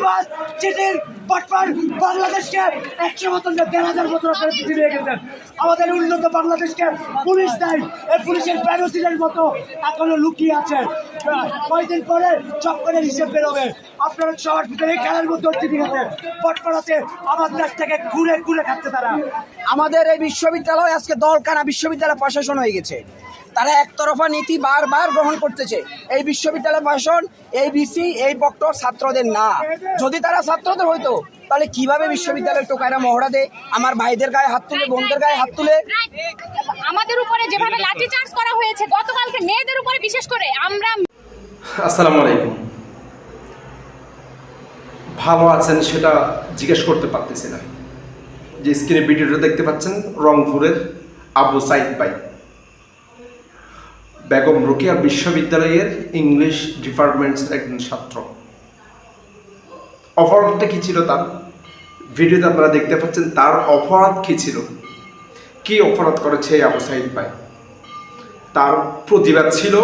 দুর্নীতিবাজ চিটির পটপার বাংলাদেশকে একশো বছর না দেড় হাজার বছর ধরে পৃথিবী গেছেন আমাদের উন্নত বাংলাদেশকে পুলিশ দেয়, এই পুলিশের প্যারোসিনের মতো এখনও লুকিয়ে আছে। কয়েকদিন পরে চক্করের হিসেব বেরোবে। আপনারা সবার ভিতরে খেলার মধ্যে অর্থনীতি গেছে। পটপার আছে আমার দেশ থেকে ঘুরে ঘুরে খাচ্ছে তারা। আমাদের এই বিশ্ববিদ্যালয় আজকে দলকানা বিশ্ববিদ্যালয় প্রশাসন হয়ে গেছে। তারা একতরফা নীতি বারবার গ্রহণ করতেছে। এই বিশ্ববিদ্যালয় প্রশাসন এই বিসি এই বক্তর ছাত্রদের না। যদি তারা ছাত্রদের হইতো তাহলে কীভাবে বিশ্ববিদ্যালয় টোকায়রা মহড়া দেয়? আমার ভাইদের গায়ে হাত তুলে বোনদের গায়ে হাত তুলে। আমাদের উপরে যেভাবে লাঠি চার্জ করা হয়েছে গতকালকে মেয়েদের উপরে বিশেষ করে আমরা আসসালামু আলাইকুম। ভালো আছেন সেটা জিজ্ঞেস করতে পারতেছি না। যে স্ক্রিনে ভিডিওটা দেখতে পাচ্ছেন রংপুরের আবু সাইদ ভাই। বেগম রোকেয়া বিশ্ববিদ্যালয়ের ইংলিশ ডিপার্টমেন্টসের একজন ছাত্র। অপরাধটা কি ছিল তার? ভিডিওতে আপনারা দেখতে পাচ্ছেন তার অপরাধ কি ছিল? কি অপরাধ করেছে আবু সাইদ ভাই? তার প্রতিবাদ ছিল,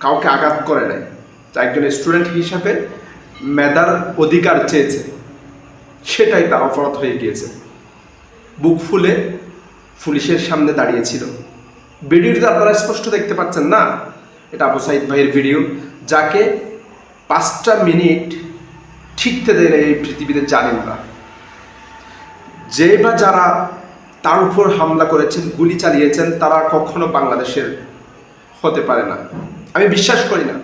কাউকে আঘাত করে নাই। একজন স্টুডেন্ট হিসাবে মেধার অধিকার চেয়েছে। সেটাই তার অপরাধ হয়ে গিয়েছে। বুক ফুলে পুলিশের সামনে দাঁড়িয়েছিল। ভিডিওতে আপনারা স্পষ্ট দেখতে পাচ্ছেন না। এটা আবু সাইদ ভাইয়ের ভিডিও, যাকে পাঁচটা মিনিট ঠিকতে দেয় এই পৃথিবীতে জানেন না। যে বা যারা তার উপর হামলা করেছেন, গুলি চালিয়েছেন, তারা কখনো বাংলাদেশের হতে পারে না। আমি বিশ্বাস করি না।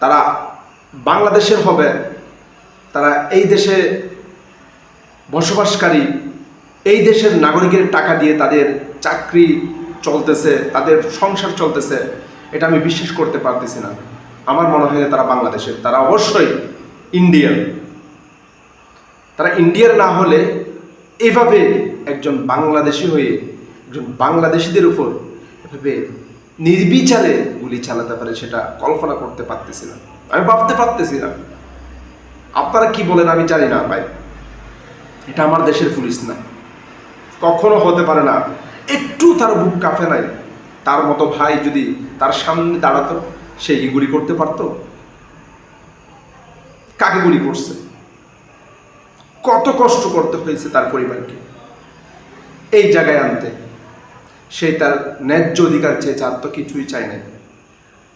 তারা বাংলাদেশের হবে, তারা এই দেশে বসবাসকারী, এই দেশের নাগরিকের টাকা দিয়ে তাদের চাকরি চলতেছে, তাদের সংসার চলতেছে, এটা আমি বিশ্বাস করতে পারতেছি না। আমার মনে হয় তারা বাংলাদেশের, তারা অবশ্যই ইন্ডিয়ান। তারা ইন্ডিয়ার না হলে এভাবে একজন বাংলাদেশি হয়ে, একজন বাংলাদেশিদের উপর এভাবে নির্বিচারে গুলি চালাতে পারে সেটা কল্পনা করতে পারতেছি না। আমি ভাবতে পারতেছি না। আপনারা কি বলেন আমি জানি না ভাই। এটা আমার দেশের পুলিশ না। কখনো হতে পারে না। একটু তার বুক কাঁপে নাই। তার মতো ভাই যদি তার সামনে দাঁড়াতো, সে কি গুলি করতে পারতো? কাকে গুলি করছে? কত কষ্ট করতে হয়েছে তার পরিবারকে। এই জায়গায় আনতে। সে তার ন্যায্য অধিকার চেয়েছে আর তো কিছুই চায় নাই।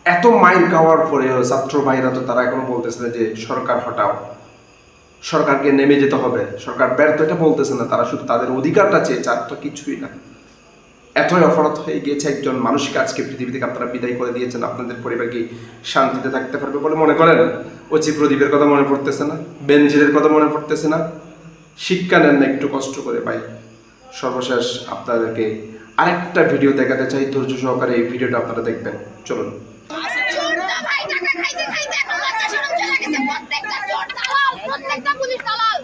এত মাইর খাওয়ার পরেও ছাত্র ভাইরা তো তারা এখনও বলতেছে না যে, সরকার হটাও। সরকারকে নেমে যেতে হবে। সরকার ব্যর্থ এটা বলতেছে না। তারা শুধু তাদের অধিকারটা চেয়েছে আর তো কিছুই না। এতই অপরাধ হয়ে গিয়েছে একজন মানুষকে আজকে পৃথিবী থেকে আপনারা বিদায় করে দিয়েছেন আপনাদের পরিবার কি শান্তিতে থাকতে পারবে বলে মনে করেন? অচি প্রদীপের কথা মনে পড়তেছে না বেনজিরের কথা মনে পড়তেছে না? শিক্ষা নেন না একটু কষ্ট করে পাই সর্বশেষ আপনাদেরকে আরেকটা ভিডিও দেখাতে চাই ধৈর্য সহকারে এই ভিডিওটা আপনারা দেখবেন। চলুন। ভাই প্রত্যেকটা পুলিশ দালাল।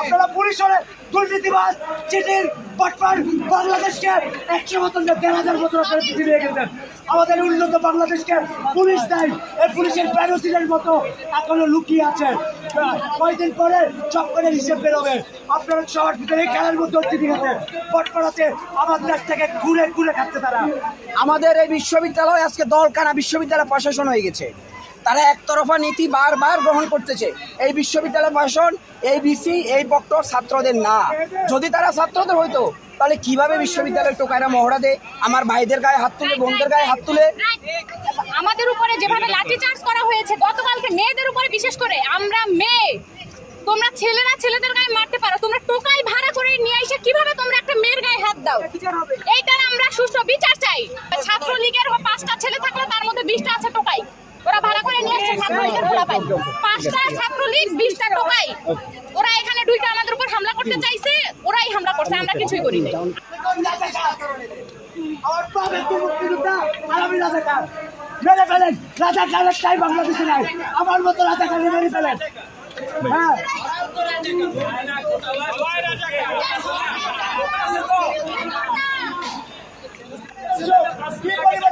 আপনারা পুলিশ হলে দুর্নীতিবাজ চিটির পটপার বাংলাদেশকে একশো বছর না দেড় হাজার বছর ধরে পৃথিবী গেছেন। আমাদের উন্নত বাংলাদেশকে পুলিশ দেয়। এই পুলিশের প্যারোসিনের মতো এখনও লুকিয়ে আছে। কয়েকদিন পরে চক্করের হিসেব বেরোবে। আপনারা সবার ভিতরে খেলার মধ্যে অর্থনীতি গেছে পটপার আছে আমার দেশ থেকে ঘুরে ঘুরে খাচ্ছে তারা। আমাদের এই বিশ্ববিদ্যালয় আজকে দলকানা বিশ্ববিদ্যালয় প্রশাসন হয়ে গেছে। তারা একতরফা নীতি বারবার গ্রহণ করতেছে। এই বিশ্ববিদ্যালয় প্রশাসন এই বিসি এই বক্তর ছাত্রদের না। যদি তারা ছাত্রদের হইতো তাহলে কীভাবে বিশ্ববিদ্যালয় টোকায়রা মহড়া দেয়? আমার ভাইদের গায়ে হাত তুলে বোনদের গায়ে হাত তুলে। আমাদের উপরে যেভাবে লাঠি চার্জ করা হয়েছে গতকালকে মেয়েদের উপরে বিশেষ করে আমরা মেয়ে। তোমরা ছেলেরা ছেলেদের গায়ে মারতে পারো তোমরা টোকাই ভাড়া করে নিয়ে এসে কীভাবে তোমরা একটা মেয়ের গায়ে হাত দাও? এইটার আমরা সুষ্ঠু বিচার চাই। ছাত্রলীগের পাঁচটা ছেলে থাকলে তার মধ্যে বিশটা আছে টোকাই ওরা ভাড়া করে নিয়ে এসছে ছাত্রলীগের খোলা পাই পাঁচটা ছাত্রলীগ বিশটা টোকাই ওরা এখানে দুইটা আমাদের উপর হামলা করতে চাইছে ওরাই হামলা করছে আমরা কিছুই করি নাই। মেরে ফেলেন রাজাকারের টাই বাংলাদেশে নাই আমার মতো রাজাকারে মেরে ফেলেন হ্যাঁ কি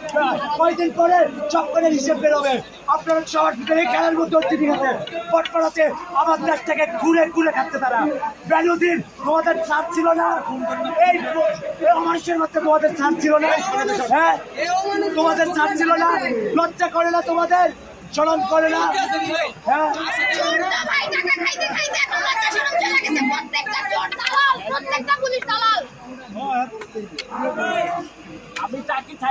কয়েকদিন পরে চপ করে হিসেব বেরোবে। আপনারা সবার ভিতরে খেলার মধ্যে ঠিক আছে আছে আমার দেশ থেকে ঘুরে ঘুরে খাচ্ছে তারা। বেনুদিন তোমাদের ছাড় ছিল না। এই অমানুষের মধ্যে তোমাদের ছাড় ছিল না। হ্যাঁ? তোমাদের ছাড় ছিল না। লজ্জা করে না তোমাদের? চলন করে না। হ্যাঁ ভাই টাকা খাইতে খাইতে এখন লজ্জা শরম চলে গেছে প্রত্যেকটা চোর দালাল প্রত্যেকটা পুলিশ দালাল আমি চাকরি ছাইরা দিতাম আমার এমন সিচুয়েশন আসছে শরম লজ্জা নাই দেখা এই চালানো আছে জানি ইয়ার বা আরে এখানে দাঁড়ায় দাঁড়ায় কীর্তন করেন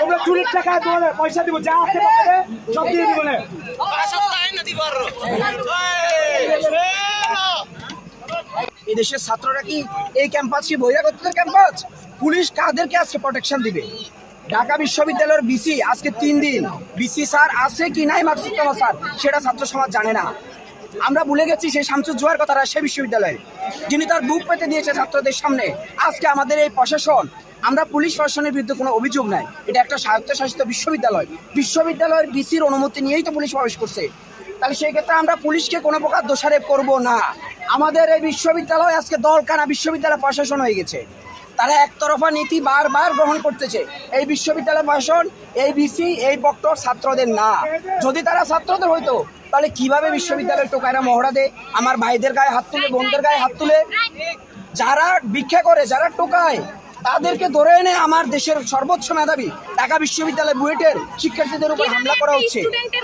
তোমরা চুরির টাকা দেবো পয়সা দিব, যা আছে সব দিয়ে দিব এই দেশের ছাত্ররা কি এই ক্যাম্পাস কি বহিরাগতদের ক্যাম্পাস পুলিশ কাদেরকে আজকে প্রোটেকশন দিবে? ঢাকা বিশ্ববিদ্যালয়ের বিসি আজকে তিন দিন। বিসি স্যার আছে কি নাই মাকসুদুল্লাহ স্যার? সেটা ছাত্র সমাজ জানে না। আমরা ভুলে গেছি সেই শামসুজ্জোয়ার কথাটা রাজশাহী বিশ্ববিদ্যালয়ে। যিনি তার বুক পেতে দিয়েছে ছাত্রদের সামনে, আজকে আমাদের এই প্রশাসন আমরা পুলিশ প্রশাসনের বিরুদ্ধে কোনো অভিযোগ নাই। এটা একটা স্বায়ত্তশাসিত বিশ্ববিদ্যালয়। বিশ্ববিদ্যালয়ের বিসির অনুমতি নিয়েই তো পুলিশ প্রবেশ করছে। তাহলে সেই ক্ষেত্রে আমরা পুলিশকে কোনো প্রকার দোষারোপ করব না। আমাদের এই বিশ্ববিদ্যালয় আজকে দলকানা বিশ্ববিদ্যালয় প্রশাসন হয়ে গেছে। তারা একতরফা নীতি বারবার গ্রহণ করতেছে। এই বিশ্ববিদ্যালয় প্রশাসন, এই বিসি, এই বক্তর ছাত্রদের না। যদি তারা ছাত্রদের হইতো, তাহলে কীভাবে বিশ্ববিদ্যালয় টোকায়রা মহড়া দেয়? আমার ভাইদের গায়ে হাত তুলে, বোনদের গায়ে হাত তুলে। যারা ভিক্ষা করে, যারা টোকায় তাদেরকে ধরে এনে আমার দেশের সর্বোচ্চ মেধাবী ঢাকা বিশ্ববিদ্যালয় বুয়েটের শিক্ষার্থীদের উপর হামলা করা হচ্ছে।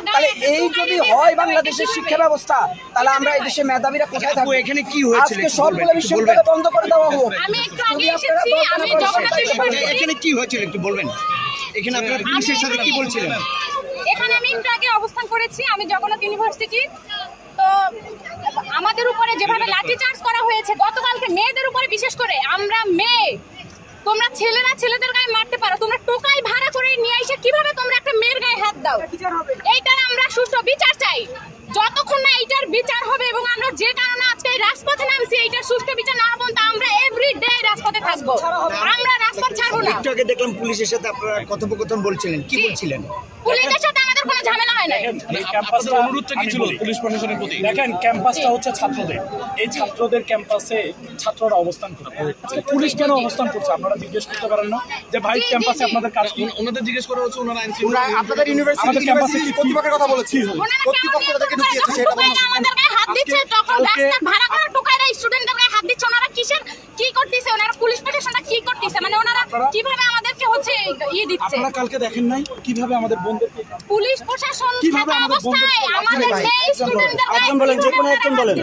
তাহলে এই যদি হয় বাংলাদেশের শিক্ষা ব্যবস্থা তাহলে আমরা এই দেশে মেধাবীরা কোথায় থাকব? এখানে কি হয়েছিল আজকে সবগুলো বিশ্ববিদ্যালয় বন্ধ করে দেওয়া হোক। আমি একটু আগে এসেছি আমি জগন্নাথ এখানে কি হয়েছিল একটু বলবেন? এখানে আপনার পুলিশের সাথে কি বলছিলেন? এখানে আমি একটু আগে অবস্থান করেছি আমি জগন্নাথ ইউনিভার্সিটি। তো আমাদের উপরে যেভাবে লাঠি চার্জ করা হয়েছে গতকালকে মেয়েদের উপরে বিশেষ করে আমরা মেয়ে। তোমরা ছেলেরা ছেলেদের গায়ে মারতে পারো। তোমরা টোকাই ভাড়া করে নিয়ে এসে কীভাবে তোমরা একটা মেয়ের গায়ে হাত দাও? এইটার আমরা সুষ্ঠু বিচার চাই। যতক্ষণ না এইটার বিচার হবে এবং আমরা যে কারণে আজকে এই রাজপথে নামছি এইটার সুষ্ঠু বিচার না পর্যন্ত আমরা এভরিডে রাজপথে থাকব। আমরা রাজপথ ছাড়বো না। একটু আগে দেখলাম পুলিশের সাথে আপনারা কথোপকথন বলছিলেন। কি বলছিলেন? পুলিশের সাথে আমাদের কোনো ঝামেলা হয় না এই ক্যাম্পাসটা অনুরোধটা কি ছিল পুলিশ প্রশাসনের প্রতি? দেখেন ক্যাম্পাসটা হচ্ছে ছাত্রদের। এই ছাত্রদের ক্যাম্পাসে ছাত্ররা অবস্থান করে। পুলিশ কেন অবস্থান করছে? আপনারা জিজ্ঞেস করতে পারেন না যে ভাই ক্যাম্পাসে আপনাদের কাজ ওনাদের জিজ্ঞেস করা হচ্ছে ওনারা আপনাদের ইউনিভার্সিটি আমাদের ক্যাম্পাসে কি কর্তৃপক্ষের কথা বলেছি। ওনারা কেমন নিয়ন্ত্রণ করে? যখন আমাদের গায়ে হাত দিচ্ছে তখন রাস্তার ভাড়া করা টোকাইরা স্টুডেন্টদের গায়ে হাত দিচ্ছে। ওনারা কিসের কি করতেছে? ওনারা পুলিশ প্রশাসনটা কি করতেছে মানে ওনারা কীভাবে আমাদেরকে হচ্ছে ইয়ে দিচ্ছে? আপনারা কালকে দেখেন নাই কীভাবে আমাদের বন্ধুদেরকে পুলিশ প্রশাসন কীভাবে আমাদের বন্ধুদের- আমাদের মেয়ে স্টুডেন্টদের একজন বলেন, যে কোনো একজন বলেন।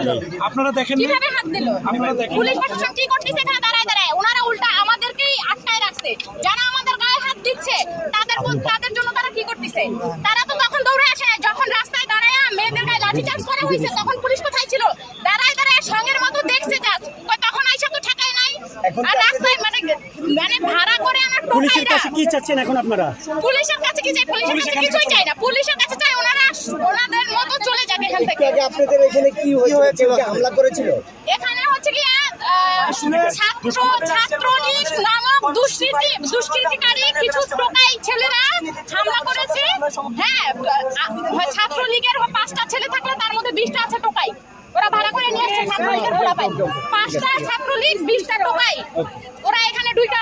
আপনারা দেখেন নাই? কীভাবে হাত দিল? আপনারা দেখেন পুলিশ প্রশাসন কি করতেছে? এখানে দাঁড়ায় দাঁড়ায়। ওনারা উল্টা আমাদেরকেই আটকায় রাখছে। যারা আমাদের গায়ে হাত দিচ্ছে তাদের তাদের জন্য তারা কি করতেছে? তারা তো তখন দৌড়ে আসে যখন রাস্তায় দাঁড়ায় মেয়েদের গায়ে লাঠি চার্জ করা হয়েছে তখন পুলিশ কোথায় ছিল? দাঁড়ায় দাঁড়ায় সঙ্গের মতো দেখছে তো রাস্তায় মানে মানে ভাড়া করে আনার পুলিশের কাছে কি চাচ্ছেন এখন আপনারা? পুলিশের কাছে কি চাই? পুলিশের কাছে কিছুই চাই না। পুলিশের কাছে চাই ওনারা ওনাদের মতো চলে যাবে এখান থেকে। আপনাদের এখানে কি হয়েছে? হামলা করেছিল? এখানে হচ্ছে কি ছাত্র ছাত্রলীগ নামক দুষ্কৃতি দুষ্কৃতিকারী কিছু টোকাই ছেলেরা হামলা করেছে। হ্যাঁ ছাত্রলীগের পাঁচটা ছেলে থাকলে তার মধ্যে বিশটা আছে টোকাই। ওরা ভাড়া করে নিয়ে এসছে ছাত্রলীগের পোলাপাই পাঁচটা ছাত্রলীগ বিশটা টোকাই। ওরা এখানে দুইটা